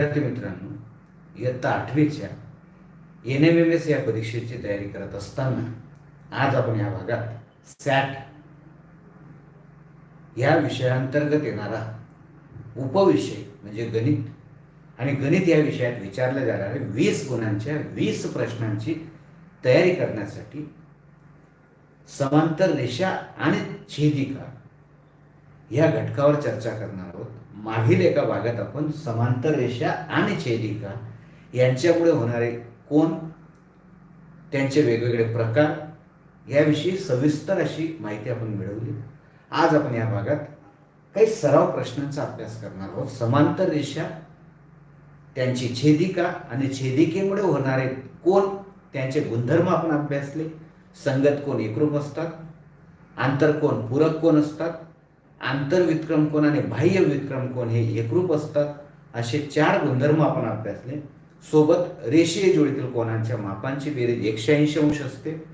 विद्यार्थी मित्रांनो इयत्ता आठवीच्या एन एम एम एस या परीक्षेची तयारी करत असताना आज आपण या भागात सॅट या विषयांतर्गत येणारा उपविषय म्हणजे गणित आणि गणित या विषयात विचारल्या जाणाऱ्या वीस गुणांच्या वीस प्रश्नांची तयारी करण्यासाठी समांतर रेषा आणि छेदिका या घटकावर चर्चा करणार आहोत. मागील एका भागात आपण समांतर रेषा आणि छेदिका यांच्यामुळे होणारे कोण त्यांचे वेगवेगळे प्रकार याविषयी सविस्तर अशी माहिती आपण मिळवली. आज आपण या भागात काही सराव प्रश्नांचा अभ्यास करणार आहोत. समांतर रेषा त्यांची छेदिका आणि छेदिकेमुळे होणारे कोण त्यांचे गुणधर्म आपण अभ्यासले. संगत कोण एकरूप असतात आंतरकोण पूरक कोण असतात आंतरविक्रम कोण आणि बाह्य विक्रम कोण हे एकरूप असतात. असे चार गुणधर्म आपण अभ्यासले. सोबत रेषीय जोडीतील कोणांच्या मापांची बेरीज एकशे ऐंशी अंश असते.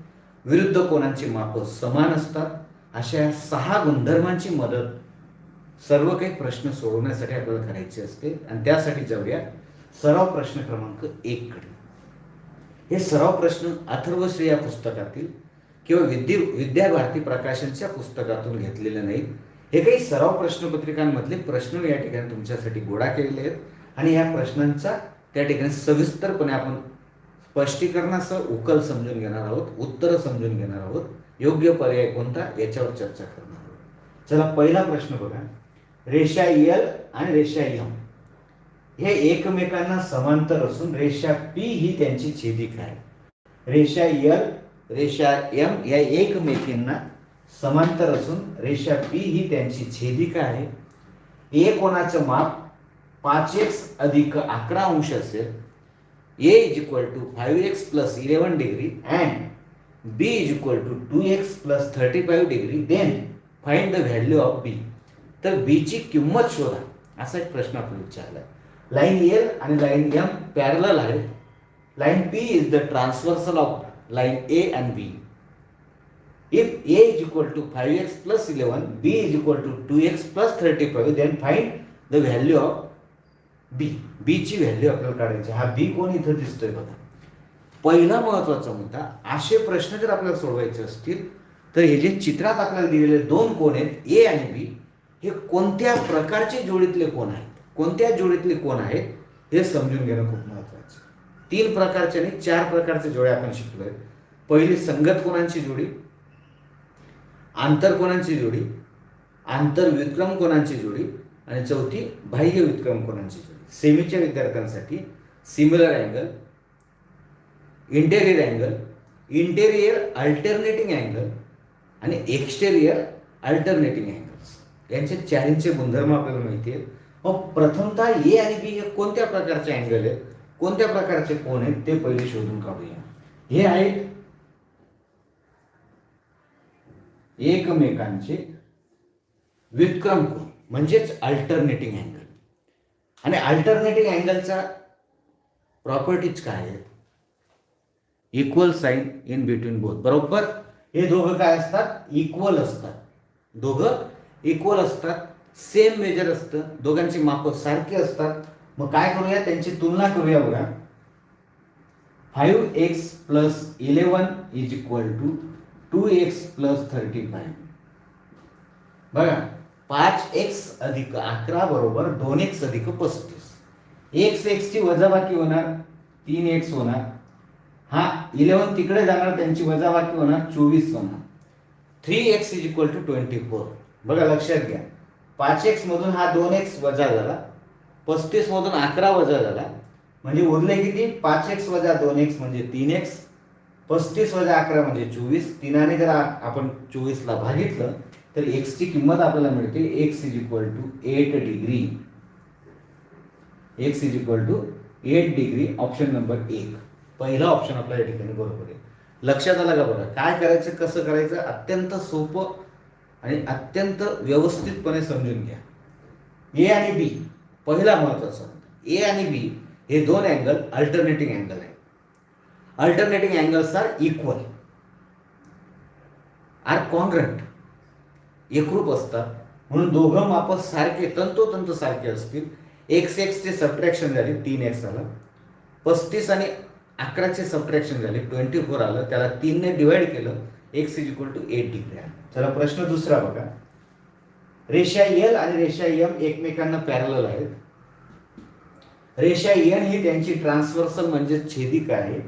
विरुद्ध कोणांची माप समान असतात. अशा सहा गुणधर्मांची मदत सर्व काही प्रश्न सोडवण्यासाठी आपल्याला करायची असते. आणि त्यासाठी जाऊया सराव प्रश्न क्रमांक एक कडे. हे सराव प्रश्न अथर्वश्री या पुस्तकातील किंवा विद्या विद्या भारती प्रकाशनच्या पुस्तकातून घेतलेले नाहीत. हे काही सराव प्रश्नपत्रिकांमधले प्रश्न या ठिकाणी तुमच्यासाठी गोळा केलेले आहेत. आणि या प्रश्नांचा त्या ठिकाणी सविस्तरपणे आपण स्पष्टीकरणासह उकल समजून घेणार आहोत उत्तरं समजून घेणार आहोत. योग्य पर्याय कोणता याच्यावर चर्चा करणार आहोत. चला पहिला प्रश्न बघा. रेषा एल आणि रेषा यम हे एकमेकांना समांतर असून रेषा पी ही त्यांची छेदिका आहे. रेषा एल रेषा एम या एकमेकींना समांतर असून रेषा पी ही त्यांची छेदिका आहे. ए कोणाचं माप पाच एक्स अधिक अकरा अंश असेल. A is equal to five x plus eleven degree and b is equal to two x plus thirty five degree then find the value of b तर बीची किंमत शोधा. असा एक प्रश्न आपण विचारला लाईन एल आणि लाईन एम पॅरल आहे line p is the transversal of line a and b If a is equal to 5x plus 11, b is equal to 2x plus 35, then find the value of b. b ची value आपल्याला काढायची हा b कोण इथं दिसतोय बघा. पहिला महत्त्वाचा मुद्दा असे प्रश्न जर आपल्याला सोडवायचे असतील तर हे जे चित्रात आपल्याला दिलेले दोन कोण आहेत ए आणि बी हे कोणत्या प्रकारचे जोडीतले कोण आहेत? कोणत्या जोडीतले कोण आहेत? हे समजून घेणं खूप महत्वाचं तीन प्रकारचे आणि चार प्रकारचे जोड्या आपण शिकलोय. पहिली संगत कोणांची जोडी? आंतरकोणांची जोडी? आंतर विक्रम कोणांची जोडी? आणि चौथी बाह्य विक्रम कोणांची जोडी? सेमीच्या विद्यार्थ्यांसाठी similar angle interior angle interior alternating angle आणि एक्सटेरियर अल्टरनेटिंग अँगल्स यांचे चॅलेंजचे गुणधर्म आपल्याला माहिती आहेत. मग प्रथमतः ए आणि बी हे कोणत्या प्रकारचे अँगल आहेत? कोणत्या प्रकारचे कोण आहेत? ते पहिले शोधून काढूया. हे आहेत एकमेकांचे व्युत्क्रम कोण म्हणजेच अल्टरनेटिंग अँगल आणि अल्टरनेटिंग अँगलचा प्रॉपर्टीज काय आहे equal sign in between both बरोबर? हे दोघं काय असतात? इक्वल असतात. दोघं इक्वल असतात. सेम मेजर असतं. दोघांची माप सारखी असतात. मग काय करूया? त्यांची तुलना करूया बघा. Five x plus eleven is equal to two x plus thirty five बघा पाच एक्स अधिक अकरा बरोबर दोन एक्स अधिक पस्तीस. एक्स एक्सची वजाबाकी होणार तीन एक्स होणार. हा इलेवन तिकडे जाणार त्यांची वजाबाकी होणार चोवीस होणार. Three x is equal to twenty four. बघा लक्षात घ्या. पाच एक्स मधून हा दोन एक्स वजा झाला. पस्तीस मधून अकरा वजा झाला. म्हणजे उरले किती? पाच एक्स वजा दोन एक्स म्हणजे तीन एक्स. पस्तीस वजा अकरा म्हणजे चोवीस. तिनाने जर आपण चोवीसला भागितलं तर एक्सची किंमत आपल्याला मिळते x is equal to eight degree x is equal to eight degree option number एक. पहिला ऑप्शन आपल्या या ठिकाणी बरोबर आहे. लक्षात आलं का बरं? काय करायचं कसं करायचं? अत्यंत सोपं आणि अत्यंत व्यवस्थितपणे समजून घ्या. ए आणि बी पहिला महत्त्वाचा. ए आणि बी हे दोन अँगल अल्टरनेटिंग अँगल आहे. Alternating angles are equal are congruent एकरूप असतात. म्हणून दोघं माप सारखे तंतोतंत सारखे असतील. एक्स एक्सचे सबट्रॅक्शन झाले तीन एक्स आलं. पस्तीस आणि अकराचे सबट्रॅक्शन झाले ट्वेंटी फोर आलं. त्याला तीनने डिवाइड केलं x is equal to eight degree चला प्रश्न दुसरा बघा. रेषा एल आणि रेषा एम एकमेकांना पॅरल आहेत. रेषा एन ही त्यांची ट्रान्सवर्सल म्हणजे छेदिक आहे.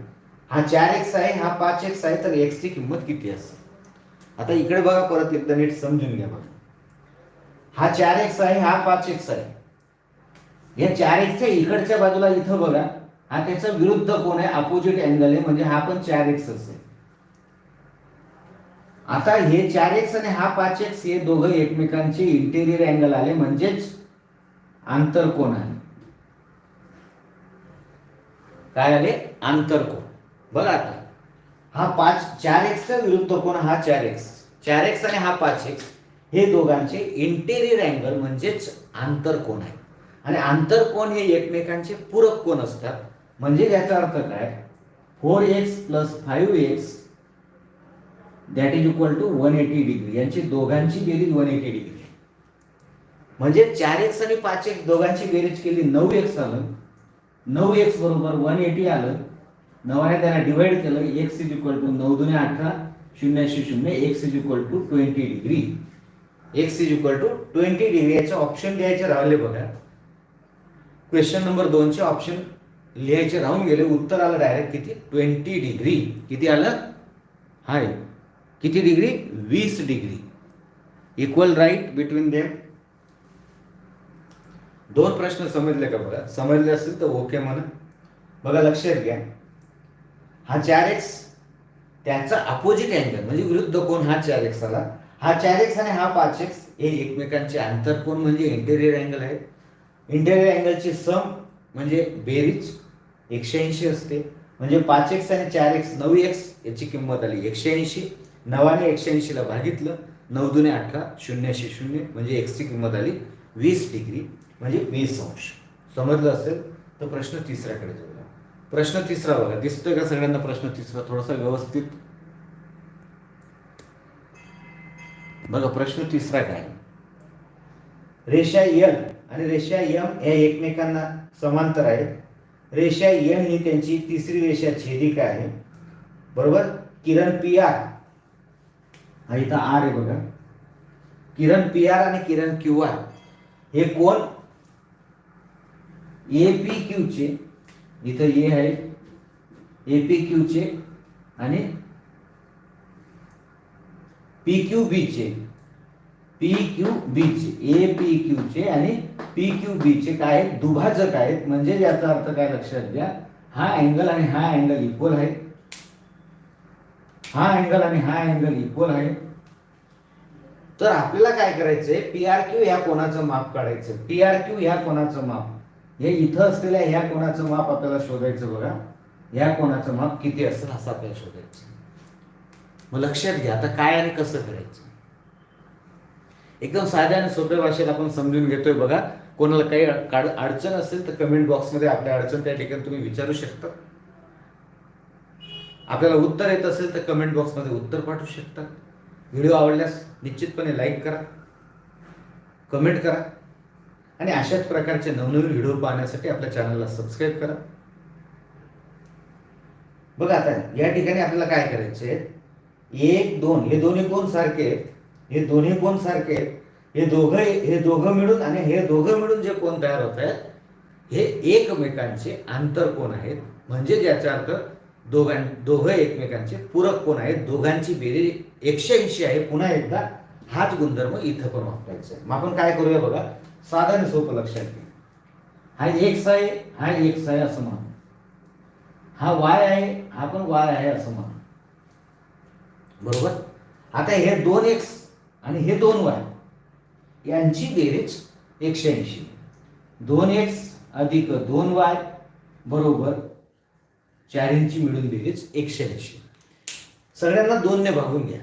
हा चार एक्स आहे हा पाच एक्स आहे तर एक्स ची किंमत किती असते? आता इकडे बघा परत एकदा नीट समजून घ्या बघा. हा चार एक्स आहे हा पाच एक्स आहे. या चार एक्सच्या इकडच्या बाजूला इथं बघा हा त्याचा विरुद्ध कोण आहे अपोजिट अँगल आहे म्हणजे हा पण चार एक्स असेल आता हे चार एक्स आणि हा पाच एक्स हे दोघं एकमेकांचे इंटेरियर अँगल आले म्हणजेच आंतर कोण आहे. काय आले? आंतरकोन बघा आता. हा पाच चार एक्सचा विरुद्ध कोण? हा चार एक्स चार एक्स आणि हा पाच एक्स हे दोघांचे इंटेरियर अँगल म्हणजेच आंतरकोण आहे. आणि आंतरकोण हे एकमेकांचे पूरक कोण असतात. म्हणजे याचा अर्थ काय? Four x plus five x that is equal to one eighty degree यांची दोघांची बेरीज वन एटी डिग्री म्हणजे चार एक्स आणि पाच एक्स दोघांची बेरीज केली नऊ एक्स आलं. नऊ एक्स बरोबर वन एटी आलं. नवाने त्याला डिवाइड केलं एक्स इज इक्वल टू नऊ दुने अठरा शून्याशी शून्य x is equal to twenty degree x is equal to twenty degree याचे ऑप्शन लिहायचे राहिले बघा. क्वेश्चन नंबर दोनचे ऑप्शन लिहायचे राहून गेले. उत्तर आलं डायरेक्ट किती? ट्वेंटी डिग्री किती आलं? हाय. किती डिग्री वीस degree equal right between them दोन प्रश्न समजले का बघा? समजले असतील तर ओके म्हणा. बघा लक्षात घ्या. हा चार एक्स त्याचा अपोजिट अँगल म्हणजे विरुद्ध कोण हा चार एक्स आला हा चार एक्स आणि हा पाच एक्स हे एकमेकांचे आंतरकोन म्हणजे इंटेरियर अँगल आहे. इंटेरियर अँगलची सम म्हणजे बेरीज एकशे ऐंशी असते. म्हणजे पाच एक्स आणि चार एक्स नऊ एक्स याची किंमत आली एकशे ऐंशी. नवाने एकशे ऐंशीला भागितलं नऊ दुने अठरा शून्यशे शून्य म्हणजे एक्सची किंमत आली वीस डिग्री म्हणजे वीस अंश. समजलं असेल? तर प्रश्न तिसऱ्याकडे जाऊया. प्रश्न तिसरा बघा. दिसतोय का सगळ्यांना प्रश्न तिसरा? थोडासा व्यवस्थित. बघा प्रश्न तिसरा काय? रेषा एल आणि रेषा एम या एकमेकांना समांतर आहेत. रेषा एम ही त्यांची तिसरी रेषा छेदिका आहे. बरोबर? किरण पी आर हा इथं आर आहे बघा. किरण पी आर आणि किरण क्यू आर हे कोण? ए पी क्यूचे इथं ए आहे ए पी क्यूचे आणि पी क्यू बीचे पी क्यू बीचे ए पी क्यूचे आणि पी क्यू बीचे काय दुभाजक आहेत. म्हणजे याचा अर्थ काय लक्षात घ्या. हा अँगल आणि हा अँगल इक्वल आहे. हा अँगल आणि हा अँगल इक्वल आहे. तर आपल्याला काय करायचंय? पी आर क्यू ह्या कोणाचं माप काढायचं? पी आर क्यू ह्या कोणाचं माप? हे इथं असलेल्या ह्या कोणाचं माप आपल्याला शोधायचं बघा. ह्या कोणाचं माप किती असेल असं आपल्याला शोधायचं. मग लक्षात घ्या आता काय आणि कसं करायचं? एकदम साध्या आणि सोप्या भाषेत आपण समजून घेतोय बघा. कोणाला काही काड अडचण असेल तर कमेंट बॉक्समध्ये आपल्या अडचण त्या ठिकाणी तुम्ही विचारू शकता. आपल्याला उत्तर येत असेल तर कमेंट बॉक्समध्ये उत्तर पाठवू शकता. व्हिडिओ आवडल्यास निश्चितपणे लाईक करा. कमेंट करा. आणि अशाच प्रकारचे नवनवीन व्हिडिओ पाहण्यासाठी आपल्या चॅनलला सबस्क्राईब करा. बघा आता या ठिकाणी आपल्याला काय करायचे एक दोन हे दोन्ही कोण सारखे आहेत? हे दोन्ही कोण सारखे आहेत? हे दोघं हे दोघं मिळून आणि हे दोघं मिळून जे कोण तयार होत आहेत हे एकमेकांचे आंतर कोण आहेत? म्हणजे ज्याचा अर्थ दोघां दोघं एकमेकांचे पूरक कोण आहेत? दोघांची बेरी एकशे ऐंशी आहे. पुन्हा एकदा हाच गुणधर्म इथं पण वापरायचा आहे. मग आपण काय करूया बघा? साधारण सोपं लक्षात घे हा एक्स आहे हा एक्स आहे असं म्हणा. हा वाय आहे हा पण वाय आहे असं म्हणा. बरोबर? आता हे दोन एक्स आणि हे दोन वाय यांची बेरीज एकशे ऐंशी. दोन एक्स अधिक दोन वाय बरोबर चार इंची मिळून बेरीज एकशे ऐंशी. सगळ्यांना दोनने भागून घ्या.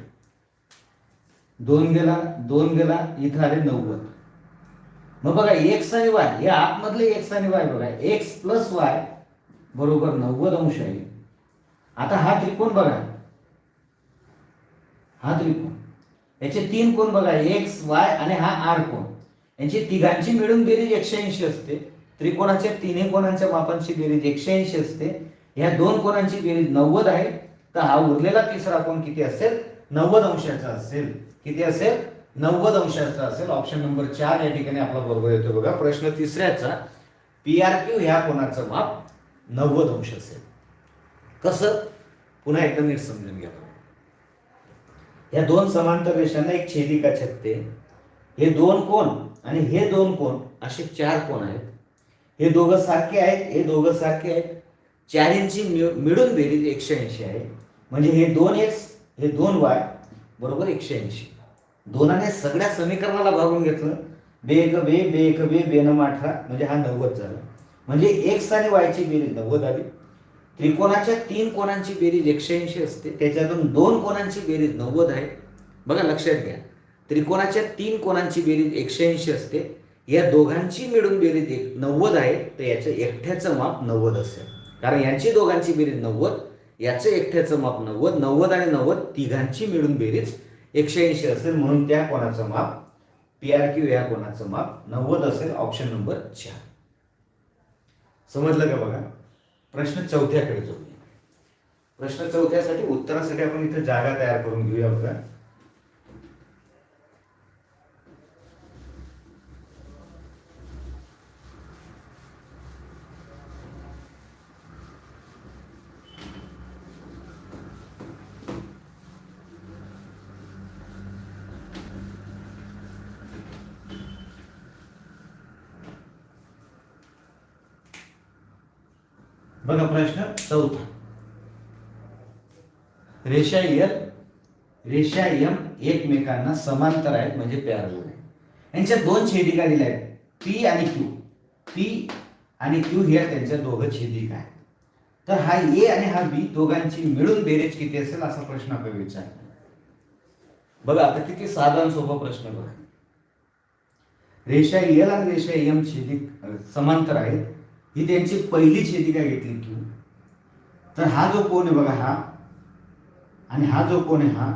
दोन गेला दोन गेला इथं आले नव्वद. मग बघा एक्स आणि वाय या आतमधले एक्स आणि वाय बघा एक्स प्लस वाय बरोबर नव्वद अंश आहे. आता हा त्रिकोण बघा. हा त्रिकोण. याचे तीन कोण बघा एक्स वाय आणि हा आर कोण. यांची तिघांची मिळून बेरीज एकशे ऐंशी असते. त्रिकोणाच्या तिन्ही कोणांच्या मापांची बेरीज एकशे ऐंशी असते. ह्या दोन कोणांची बेरीज नव्वद आहे. तर हा उरलेला तिसरा कोण किती असेल? नव्वद अंशाचा असेल. किती असेल? नव्वद अंशाचा असेल ऑप्शन नंबर चार या ठिकाणी आपला बरोबर येतो बघा. प्रश्न तिसऱ्याचा पी आर क्यू ह्या कोणाचं माप? नव्वद अंश असेल. कसं? पुन्हा एकदा नीट समजून घ्या या दोन समांतर रेषांना एक छेदिका छेदते? हे दोन कोण आणि हे दोन कोण? असे चार कोण आहेत? हे दोघं सारखे आहेत हे दोघं सारखे आहेत. चारींची मिळ- मिळून बेरीज एकशे ऐंशी आहे. म्हणजे हे दोन एक्स हे दोन वाय बरोबर एकशे ऐंशी. दोनाने सगळ्या समीकरणाला भागून घेतलं. बेक बे बेक बे बेनम अठरा म्हणजे हा नव्वद झाला. म्हणजे एक्स आणि वायची बेरीज नव्वद आली. त्रिकोणाच्या तीन कोणांची बेरीज एकशे ऐंशी असते. त्याच्यातून दोन कोणांची बेरीज नव्वद आहे. बघा लक्षात घ्या. त्रिकोणाच्या तीन कोणांची बेरीज एकशे ऐंशी असते. या दोघांची मिळून बेरीज एक नव्वद आहे. तर याचं एकट्याचं माप नव्वद असेल. कारण यांची दोघांची बेरीज नव्वद याचं एकट्याचं माप नव्वद नव्वद आणि नव्वद तिघांची मिळून बेरीज एकशे ऐंशी असेल म्हणून त्या कोणाचं माप? पी आर क्यू या कोणाचं माप? नव्वद असेल ऑप्शन नंबर चार. समजलं का बघा? प्रश्न चौथ्याकडे जाऊया. प्रश्न चौथ्यासाठी उत्तरासाठी आपण इथे जागा तयार करून घेऊया बघा प्रश्न चौथा. रेषा यल रेषा यम एकमेकांना समांतर आहेत म्हणजे पॅरल आहे यांच्या दोन छेदिका दिल्या आहेत? पी आणि क्यू पी आणि क्यू ह्या त्यांच्या दोघं छेदिका आहेत? तर हा ए आणि हा बी दोघांची मिळून बेरेज किती असेल असा प्रश्न आपण विचार बघा आता किती साधारण सोपा प्रश्न बघा. रेषा एल आणि रेषा एम छेदिक समांतर आहेत. ही त्यांची पहिली छेदिका घेतली क्यू तर हा जो कोण आहे बघा हा. आणि हा जो कोण आहे हा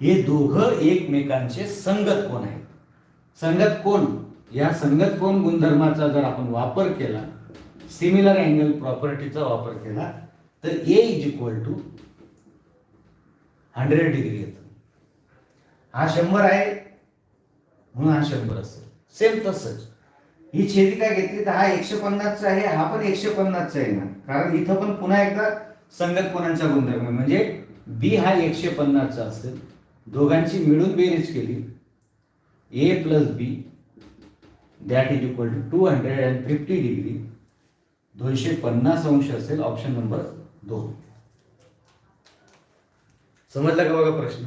हे दोघं एकमेकांचे संगत कोण आहेत? संगत कोण? या संगत कोण गुणधर्माचा जर आपण वापर केला सिमिलर अँगल प्रॉपर्टीचा वापर केला तर a is equal to hundred degree येतो. हा शंभर आहे म्हणून हा शंभर असेल. सेम तसंच. ही छेदिका घेतली? तर हा एकशे पन्नासचा आहे हा पण एकशे पन्नासचा आहे ना. कारण इथं पण पुन्हा एकदा संगत कोणाचा गुणधर्म? म्हणजे बी हा एकशे पन्नासचा असेल. दोघांची मिळून बेरीज केली. A plus b that is equal to two hundred and fifty degree दोनशे पन्नास अंश असेल ऑप्शन नंबर दोन. समजला का बघा प्रश्न?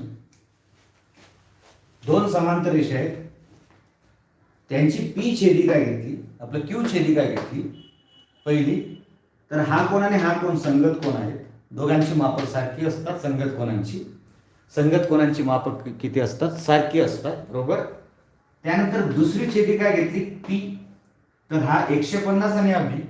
दोन समांतर रेषा आहेत. त्यांची पी छेदिका घेतली? आपलं क्यू छेदिका घेतली? पहिली तर हा कोण आणि हा कोण संगत कोण आहेत? दोघांची मापं सारखी असतात संगत कोणांची? संगत कोणांची मापं किती असतात? सारखी असतात बरोबर? त्यानंतर दुसरी छेदिका घेतली? पी. तर हा एकशे पन्नास आणि हा बी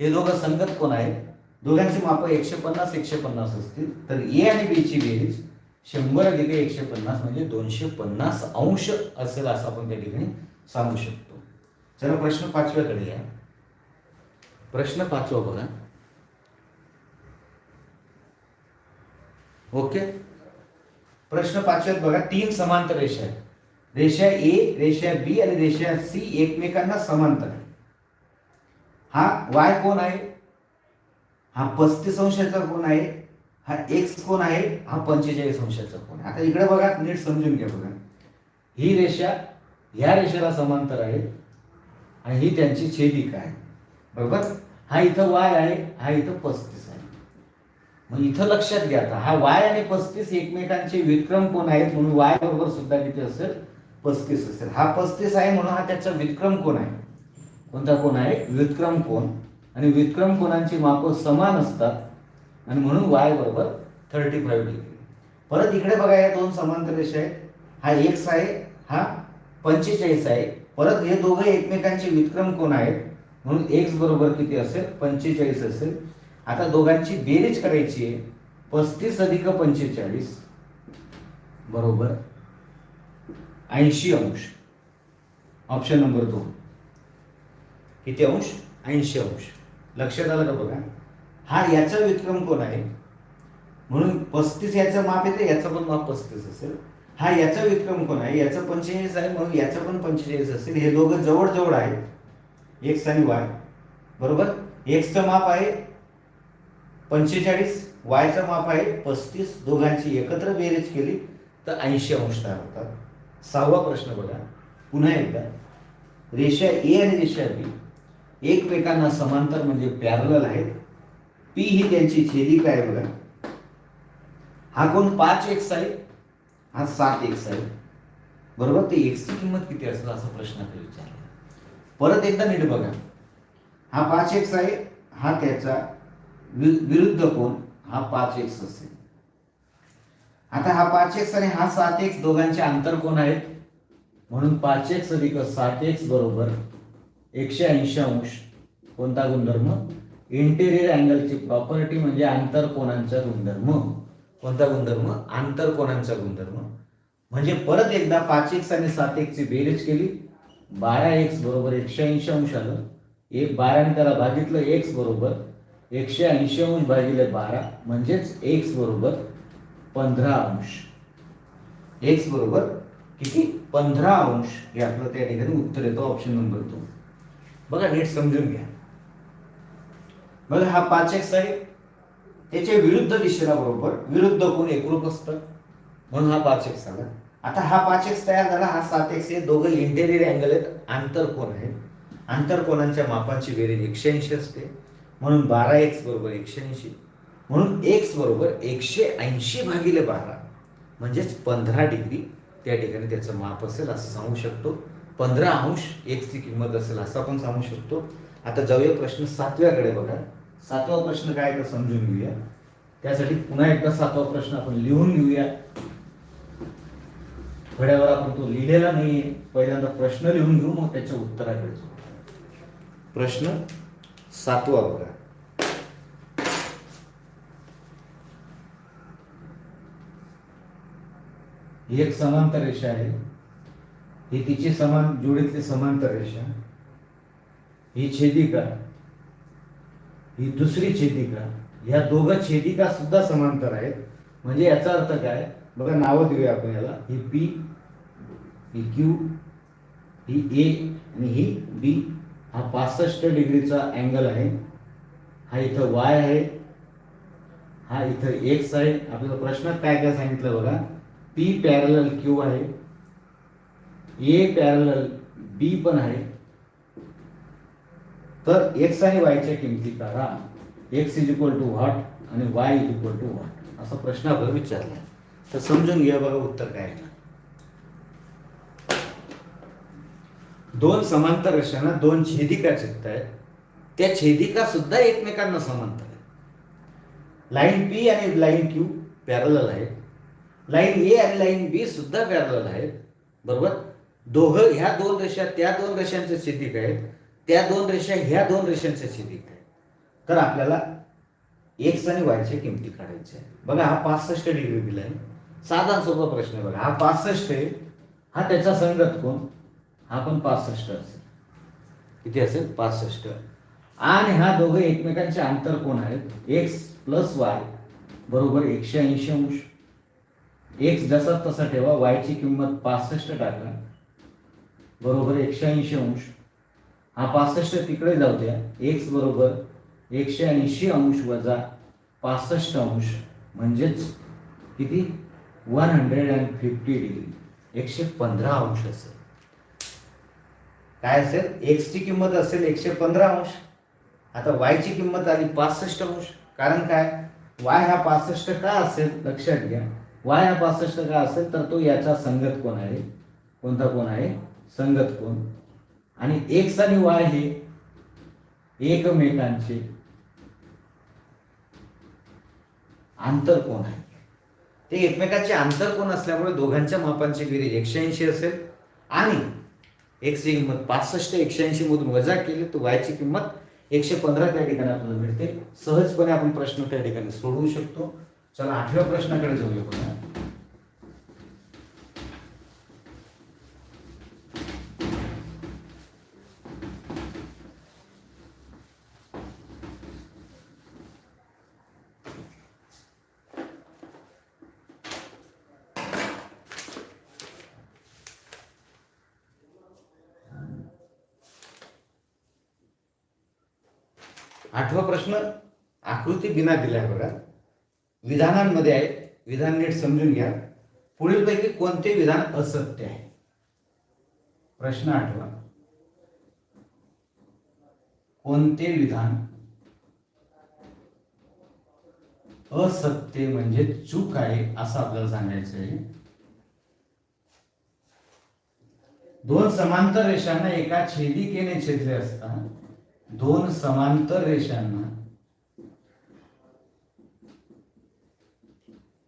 हे दोघं संगत कोण आहेत? दोघांची मापं एकशे पन्नास एकशे पन्नास असतील. तर ए आणि बीची बेरीज शंभर अधिक एकशे पन्नास म्हणजे दोनशे पन्नास अंश असेल असं आपण त्या ठिकाणी सांगू शकतो. चला प्रश्न पाचव्याकडे या. प्रश्न पाचवा बघा. ओके? प्रश्न पाचव्यात बघा तीन समांतर रेषा आहेत. रेषा ए रेषा बी आणि रेषा सी एकमेकांना समांतर आहे हा वाय कोण आहे? हा पस्तीस अंशाचा कोण आहे? हा एक्स कोण आहे? हा पंचेचाळीस अंशाचा कोण आहे. आता इकडे बघा नीट समजून घ्या बघा. ही रेषा ह्या रेषेला समांतर आहे आणि ही त्यांची छेदिका आहे. बरोबर? हा इथं वाय आहे हा इथं पस्तीस आहे. मग इथं लक्षात घ्या आता. हा वाय आणि पस्तीस एकमेकांचे विक्रम कोण आहेत? म्हणून वाय बरोबर सुद्धा किती असेल? पस्तीस असेल. हा पस्तीस आहे म्हणून हा त्याचा विक्रम कोण आहे? कोणता कोण आहे? विक्रम कोण? आणि विक्रम कोणांची मापं समान असतात. आणि म्हणून वाय बरोबर थर्टी फाईव्ह डिग्री परत इकडे बघा या दोन समांतर रेषा आहेत. हा एक्स आहे हा पंचेचाळीस आहे. परत हे दोघे एकमेकांचे विक्रम कोण आहेत? म्हणून एक्स बरोबर किती असेल? पंचेचाळीस असेल. आता दोघांची बेरीज करायची आहे. पस्तीस अधिक पंचेचाळीस. बरोबर. ऐंशी अंश. ऑप्शन नंबर दोन. किती अंश? ऐंशी अंश. लक्षात आलं का बघा? हा याचा विक्रम कोण आहे? म्हणून पस्तीस याचं माप येते याचं पण माप पस्तीस असेल. हा याचा विक्रम कोण आहे? याचं पंचेचाळीस आहे म्हणून याचं पण पंचेचाळीस असेल. हे दोघं जवळजवळ आहेत. एक्स आणि वाय बरोबर? एक्सचं माप आहे पंचेचाळीस वायचं माप आहे पस्तीस. दोघांची एकत्र बेरीज केली तर ऐंशी अंश तयार होतात. सहावा प्रश्न बघा. पुन्हा एकदा. रेषा ए आणि रेषा बी एकमेकांना समांतर म्हणजे पॅरल आहेत. पी ही त्यांची छेदिका आहे बघा? हा कोण पाच एक्स आहे? हा सात एक्स आहे. बरोबर? ते एक्सची किंमत किती असेल असा प्रश्न आपल्याला विचारला. परत एकदा नीट बघा. हा पाच एक्स आहे हा त्याचा विरुद्ध कोण हा पाच एक्स असेल. आता हा पाच एक्स आणि हा सात एक्स दोघांचे अंतर कोण आहेत? म्हणून पाच एक्स अधिक सात एक्स बरोबर एकशे ऐंशी अंश. कोणता गुणधर्म? इंटेरियर अँगलची प्रॉपर्टी म्हणजे आंतर कोणांचा गुणधर्म. कोणता गुणधर्म? आंतर कोणांचा गुणधर्म? म्हणजे परत एकदा पाच एक्स आणि सात एक्सची बेरीज केली बारा एक्स बरोबर एकशे ऐंशी अंश आलं. एक बाराने त्याला भागितलं एक्स बरोबर एकशे ऐंशी अंश भागिले बारा म्हणजेच एक्स बरोबर पंधरा अंश. एक्स बरोबर किती? पंधरा अंश. हे आपलं त्या ठिकाणी उत्तर येतो ऑप्शन नंबर दोन बघा नीट समजून घ्या. बघा हा पाच एक्स आहे त्याच्या विरुद्ध दिशेला बरोबर विरुद्ध कोण एकरूप असतं? म्हणून हा पाच एक्स आला आता हा पाच एक्स तयार झाला हा सात एक्स हे दोघं इंटेरियर अँगल आहेत. आंतर कोण आहे? आंतर कोणांच्या मापांची बेरीज एकशे ऐंशी असते. म्हणून बारा एक्स बरोबर एकशे ऐंशी. म्हणून एक्स बरोबर एकशे ऐंशी भागिले बारा. म्हणजेच पंधरा डिग्री त्या ठिकाणी त्याचं माप असेल असं सांगू शकतो. पंधरा अंश एक्सची किंमत असेल असं आपण सांगू शकतो. आता जाऊया प्रश्न सातव्याकडे बघा. सातवा प्रश्न काय तर समजून घेऊया. त्यासाठी पुन्हा एकदा सातवा प्रश्न आपण लिहून घेऊया. घड्यावर आपण तो लिहिलेला नाहीये. पहिल्यांदा प्रश्न लिहून घेऊ मग त्याच्या उत्तराकडे प्रश्न सातवा बघा. ही एक समांतर रेषा आहे. ही तिची समान जोडीतली समांतर रेषा. ही छेदिका ही दुसरी छेदिका. ह्या दोघं छेदिका सुद्धा समांतर आहेत. म्हणजे याचा अर्थ काय? बघा नावं देऊया आपण याला. ही पी ही क्यू ही ए आणि ही बी. हा पासष्ट डिग्रीचा अँगल आहे. हा इथं वाय आहे. हा इथं एक्स आहे. आपल्याला प्रश्नात काय काय सांगितलं बघा? पी पॅरल क्यू आहे. ए पॅरल बी पण आहे. तर एक्स आणि वायच्या किमती काढा x is equal to what आणि y is equal to what असा प्रश्न आपल्याला विचारला. तर समजून घ्या बघा उत्तर काय आहे. दोन समांतर रेषांना दोन छेदिका चित्त आहेत. त्या छेदिका सुद्धा एकमेकांना समांतर आहेत. लाईन पी आणि लाईन क्यू पॅरल आहेत. लाईन ए आणि लाईन बी सुद्धा पॅरल आहेत. बरोबर? दोघं ह्या दोन रेषा त्या दोन रेषांच्या छेदिका आहेत. त्या दोन रेषा ह्या दोन रेषांच्या छेदिका आहेत. तर आपल्याला एक्स आणि वायच्या किमती काढायच्या बघा हा पासष्ट डिग्री दिलाय. साधा सोपा प्रश्न आहे बघा. हा पासष्ट आहे. हा त्याचा संगत कोण? हा पण पासष्ट असेल. किती असेल? पासष्ट. आणि हा दोघं एकमेकांचे अंतर कोण आहेत? एक्स प्लस वाय बरोबर एकशे ऐंशी अंश. एक्स जसा तसा ठेवा वायची किंमत पासष्ट टाका. बरोबर एकशे ऐंशी अंश. हा पासष्ट तिकडे जाऊ द्या. एक्स बरोबर एकशे ऐंशी अंश वजा पासष्ट अंश. म्हणजेच किती? One hundred and fifty degree. एकशे पंधरा अंश असेल. काय असेल? एक्स ची किंमत असेल एकशे पंधरा अंश. आता वाय ची किंमत आली पासष्ट अंश. कारण काय? वाय हा पासष्ट का असेल? लक्षात घ्या. वाय हा पासष्ट का असेल? तर तो याचा संगत कोण आहे? कोणता कोण आहे? संगत कोण? आणि एक्स आणि वाय हे एकमेकांचे. आंतर कोण आहे? ते एकमेकांचे आंतर कोण असल्यामुळे दोघांच्या मापांची बेरीज एकशे ऐंशी असेल. आणि एक्सची किंमत पासष्ट एकशे ऐंशी मधून वजा केली तर वायची किंमत एकशे पंधरा त्या ठिकाणी आपल्याला मिळते. सहजपणे आपण प्रश्न त्या ठिकाणी सोडवू शकतो. चला आठव्या प्रश्नाकडे जाऊया आठवा प्रश्न आकृती बिना दिल्या बघा. विधानांमध्ये आहे विधान नीट समजून घ्या. पुढीलपैकी कोणते विधान असत्य आहे? प्रश्न आठवा. कोणते विधान असत्य म्हणजे चूक आहे असं आपल्याला सांगायचं आहे? दोन समांतर रेषांना एका छेदिकेने छेदले असता दोन समांतर रेषांना.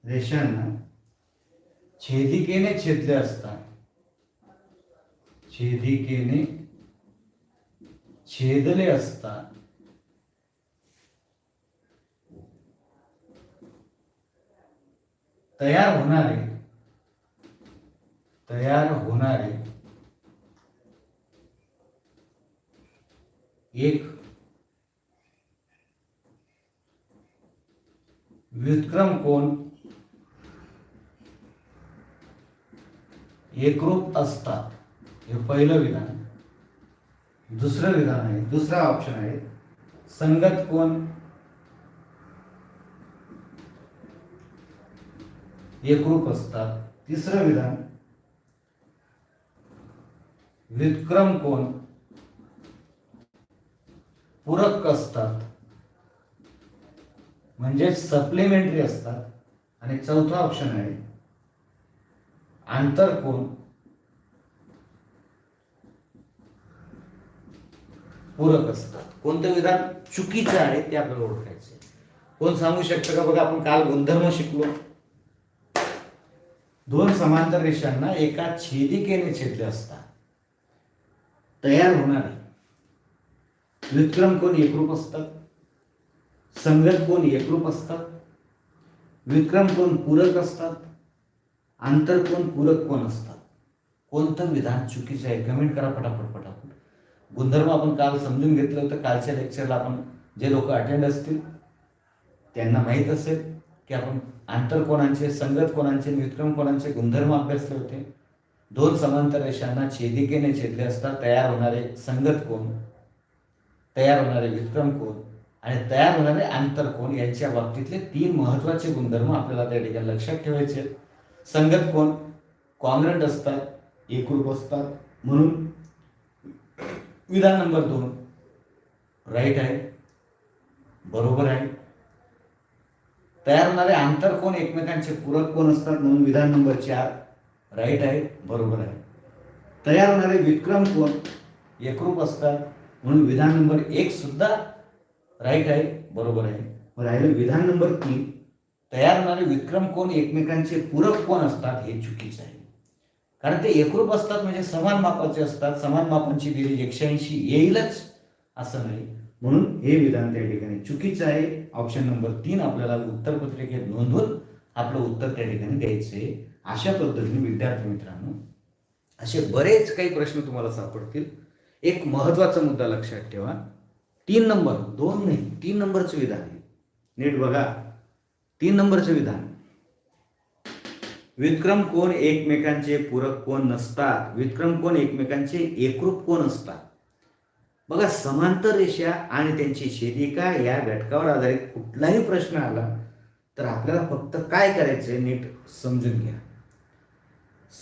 रेषांना छेदिकेने छेदले असता छेदिकेने छेदले असता तयार होणारे तयार होणारे एक व्युत्क्रम कोण एकरूप असतात हे पहिलं विधान. दुसरं विधान आहे, दुसरा ऑप्शन आहे, संगत कोण एकरूप असतात तिसरं विधान, व्युत्क्रम कोण पूरक असतात. म्हणजे सप्लिमेंटरी असतात. आणि चौथा ऑप्शन आहे आंतरकोन. पूरक असतात. कोणतं विधान चुकीचं आहे ते आपल्याला ओळखायचं कोण सांगू शकतं का? बघा आपण काल गुणधर्म शिकलो. दोन समांतर रेषांना एका छेदिकेने छेदले असतात. तयार होणार विक्रम कोण एकरूप असतात? संगत कोण एकरूप असतात? विक्रम कोण पूरक असतात? आंतर कोण पूरक कोण असतात? कोणतं विधान चुकीचं आहे? कमेंट करा पटापट पटापट. गुणधर्म आपण काल समजून घेतलं होतं कालच्या लेक्चरला आपण जे लोक अटेंड असतील त्यांना माहीत असेल की आपण आंतर कोणांचे संगत कोणांचे विक्रम कोणांचे गुणधर्म अभ्यासले होते. दोन समांतर रेषांना छेदिकेने छेदले असता तयार होणारे संगत कोण? तयार होणारे विक्रम कोण? आणि तयार होणारे आंतर कोण? यांच्या बाबतीतले तीन महत्त्वाचे गुणधर्म आपल्याला त्या ठिकाणी लक्षात ठेवायचे संगत कोण? कॉन्ग्रंट असतात एकरूप असतात. म्हणून विधान नंबर दोन राईट आहे बरोबर आहे. तयार होणारे आंतर कोण? एकमेकांचे पूरक कोण असतात? म्हणून विधान नंबर चार राईट आहे बरोबर आहे. तयार होणारे विक्रम कोण? एकरूप असतात. म्हणून विधान नंबर एक सुद्धा राईट आहे बरोबर आहे. मग राहिलं विधान नंबर तीन. तयार होणारे विक्रम कोण एकमेकांचे पूरक कोण असतात हे चुकीचं आहे. कारण ते एकरूप असतात म्हणजे समान मापाचे असतात समान मापांची बेरीज एकशे ऐंशी येईलच असं नाही. म्हणून हे विधान त्या ठिकाणी चुकीचं आहे. ऑप्शन नंबर तीन आपल्याला उत्तर पत्रिकेत नोंदवून आपलं उत्तर त्या ठिकाणी द्यायचं आहे अशा पद्धतीने विद्यार्थी मित्रांनो असे बरेच काही प्रश्न तुम्हाला सापडतील. एक महत्त्वाचा मुद्दा लक्षात ठेवा. तीन नंबर दोन नाही तीन नंबरचं विधान आहे. नीट बघा. तीन नंबरचं विधान. विक्रम कोण? एकमेकांचे पूरक कोण नसतात. विक्रम कोण? एकमेकांचे एकरूप कोण असतात? बघा समांतर रेषा आणि त्यांची छेदिका या घटकावर आधारित कुठलाही प्रश्न आला तर आपल्याला फक्त काय करायचंय नीट समजून घ्या.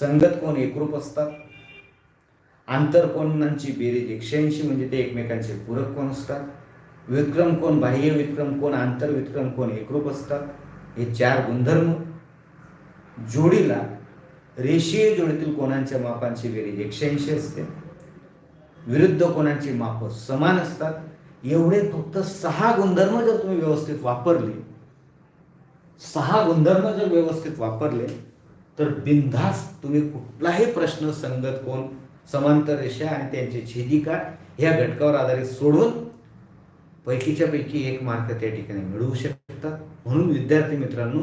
संगत कोण? एकरूप असतात. आंतरकोणांची बेरीज एकशेऐंशी म्हणजे ते एकमेकांचे पूरक कोण असतात? विक्रम कोण बाह्य विक्रम कोण आंतर विक्रम कोण एकरूप असतात? हे चार गुणधर्म. जोडीला रेषीय जोडीतील कोणांच्या मापांची बेरीज एकशेऐंशी असते. विरुद्ध कोणाची माप समान असतात. एवढे फक्त सहा गुणधर्म जर तुम्ही व्यवस्थित वापरले सहा गुणधर्म जर व्यवस्थित वापरले तर बिनधास्त तुम्ही कुठलाही प्रश्न संगत कोण समांतर रेषा आणि त्यांचे छेदिका ह्या घटकावर आधारित सोडून पैकीच्या पैकी एक मार्क त्या ठिकाणी मिळवू शकतात. म्हणून विद्यार्थी मित्रांनो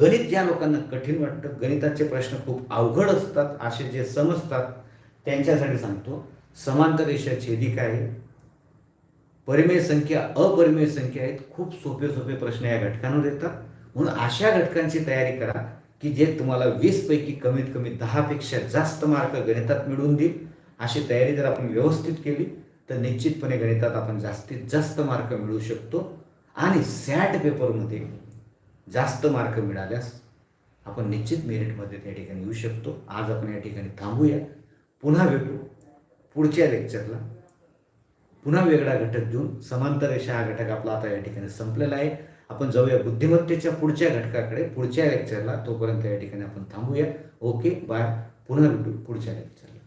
गणित ज्या लोकांना कठीण वाटतं गणिताचे प्रश्न खूप अवघड असतात असे जे समजतात त्यांच्यासाठी सांगतो समांतर रेषा छेदिका आहे. परिमेय संख्या अपरिमेय संख्या आहेत. खूप सोपे सोपे प्रश्न या घटकांवर येतात. म्हणून अशा घटकांची तयारी करा की जे तुम्हाला वीसपैकी कमीत कमी दहापेक्षा जास्त मार्क गणितात मिळवून देईल अशी तयारी जर आपण व्यवस्थित केली तर निश्चितपणे गणितात आपण जास्तीत जास्त मार्क मिळवू शकतो. आणि सॅट पेपरमध्ये जास्त मार्क मिळाल्यास आपण निश्चित मेरिटमध्ये त्या ठिकाणी येऊ शकतो. आज आपण या ठिकाणी थांबूया. पुन्हा भेटू. पुढच्या लेक्चरला पुन्हा वेगळा घटक घेऊन समांतर रेषा हा घटक आपला आता या ठिकाणी संपलेला आहे. आपण जाऊया बुद्धिमत्तेच्या पुढच्या घटकाकडे पुढच्या लेक्चरला तोपर्यंत या ठिकाणी आपण थांबूया. ओके बाय पुन्हा भेटू पुढच्या लेक्चरला